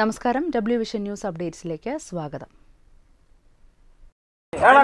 നമസ്കാരം. W vision news അപ്ഡേറ്റ്സിലേക്ക് സ്വാഗതം. എടാ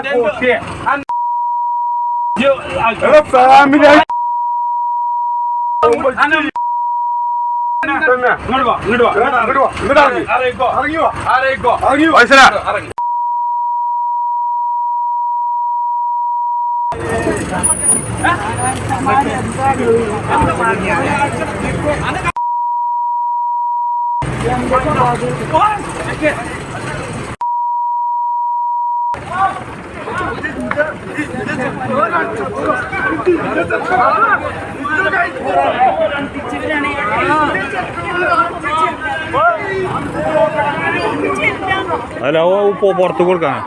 അല്ല ഓ പോ പുറത്ത് കൊടുക്കാൻ.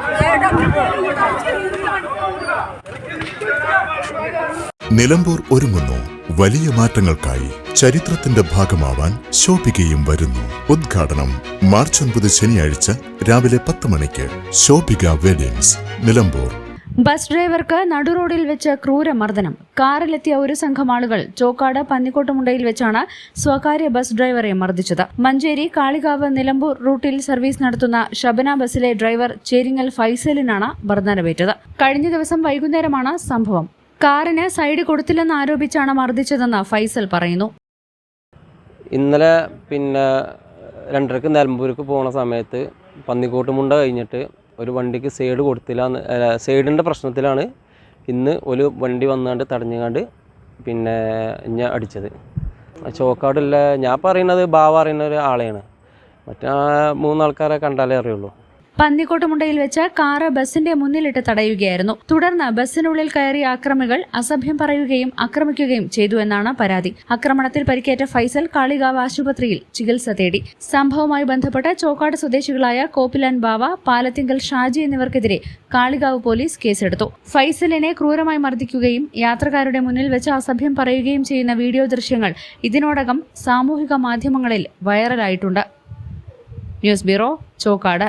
നിലമ്പൂർ ഒരുങ്ങുന്നു. വലിയ മാറ്റങ്ങൾക്കായി ചരിത്രത്തിന്റെ ഭാഗമാവാൻ ശോഭികയും വരുന്നു. ഉദ്ഘാടനം മാർച്ച് ഒൻപത് ശനിയാഴ്ച രാവിലെ പത്ത് മണിക്ക് ശോഭിക വെഡിങ്സ് നിലമ്പൂർ. ബസ് ഡ്രൈവർക്ക് നടുറോഡിൽ വെച്ച് ക്രൂരമർദ്ദനം. കാറിലെത്തിയ ഒരു സംഘം ആളുകൾ ചോക്കാട് പന്നിക്കോട്ടുമുണ്ടയിൽ വെച്ചാണ് സ്വകാര്യ ബസ് ഡ്രൈവറെ മർദ്ദിച്ചത്. മഞ്ചേരി കാളികാവ് നിലമ്പൂർ റൂട്ടിൽ സർവീസ് നടത്തുന്ന ഷബന ബസ്സിലെ ഡ്രൈവർ ചേരിങ്ങൽ ഫൈസലിനാണ് മർദ്ദനമേറ്റത്. കഴിഞ്ഞ ദിവസം വൈകുന്നേരമാണ് സംഭവം. കാറിന് സൈഡ് കൊടുത്തില്ലെന്ന് ആരോപിച്ചാണ് മർദ്ദിച്ചതെന്ന് ഫൈസൽ പറയുന്നു. ഇന്നലെ പിന്നെ രണ്ടരക്ക് നിലമ്പൂർക്ക് പോണ സമയത്ത് പന്നിക്കോട്ടുമുണ്ട കഴിഞ്ഞിട്ട് ഒരു വണ്ടിക്ക് സൈഡ് കൊടുത്തില്ല സൈഡിന്റെ പ്രശ്നത്തിലാണ് ഇന്ന് ഒരു വണ്ടി വന്നാണ്ട് തടഞ്ഞുകാണ്ട് പിന്നെ ഞാൻ അടിച്ചത്. ചോക്കാടുള്ള ഞാൻ പറയുന്നത് ബാവ അറിയുന്ന ഒരു ആളെയാണ്. മറ്റേ മൂന്നാൾക്കാരെ കണ്ടാലേ അറിയുള്ളൂ. പന്നിക്കോട്ടുമുണ്ടയിൽ വെച്ച് കാറ് ബസിന്റെ മുന്നിലിട്ട് തടയുകയായിരുന്നു. തുടർന്ന് ബസ്സിനുള്ളിൽ കയറിയ അക്രമികൾ അസഭ്യം പറയുകയും ആക്രമിക്കുകയും ചെയ്തു എന്നാണ് പരാതി. ആക്രമണത്തിൽ പരിക്കേറ്റ ഫൈസൽ കാളികാവ് ആശുപത്രിയിൽ ചികിത്സ തേടി. സംഭവവുമായി ബന്ധപ്പെട്ട് ചോക്കാട് സ്വദേശികളായ കോപ്പിലൻ ബാവ പാലത്തിങ്കൽ ഷാജി എന്നിവർക്കെതിരെ കാളികാവ് പോലീസ് കേസെടുത്തു. ഫൈസലിനെ ക്രൂരമായി മർദ്ദിക്കുകയും യാത്രക്കാരുടെ മുന്നിൽ വെച്ച് അസഭ്യം പറയുകയും ചെയ്യുന്ന വീഡിയോ ദൃശ്യങ്ങൾ ഇതിനോടകം സാമൂഹിക മാധ്യമങ്ങളിൽ വൈറലായിട്ടുണ്ട്. News bureau Chokkad.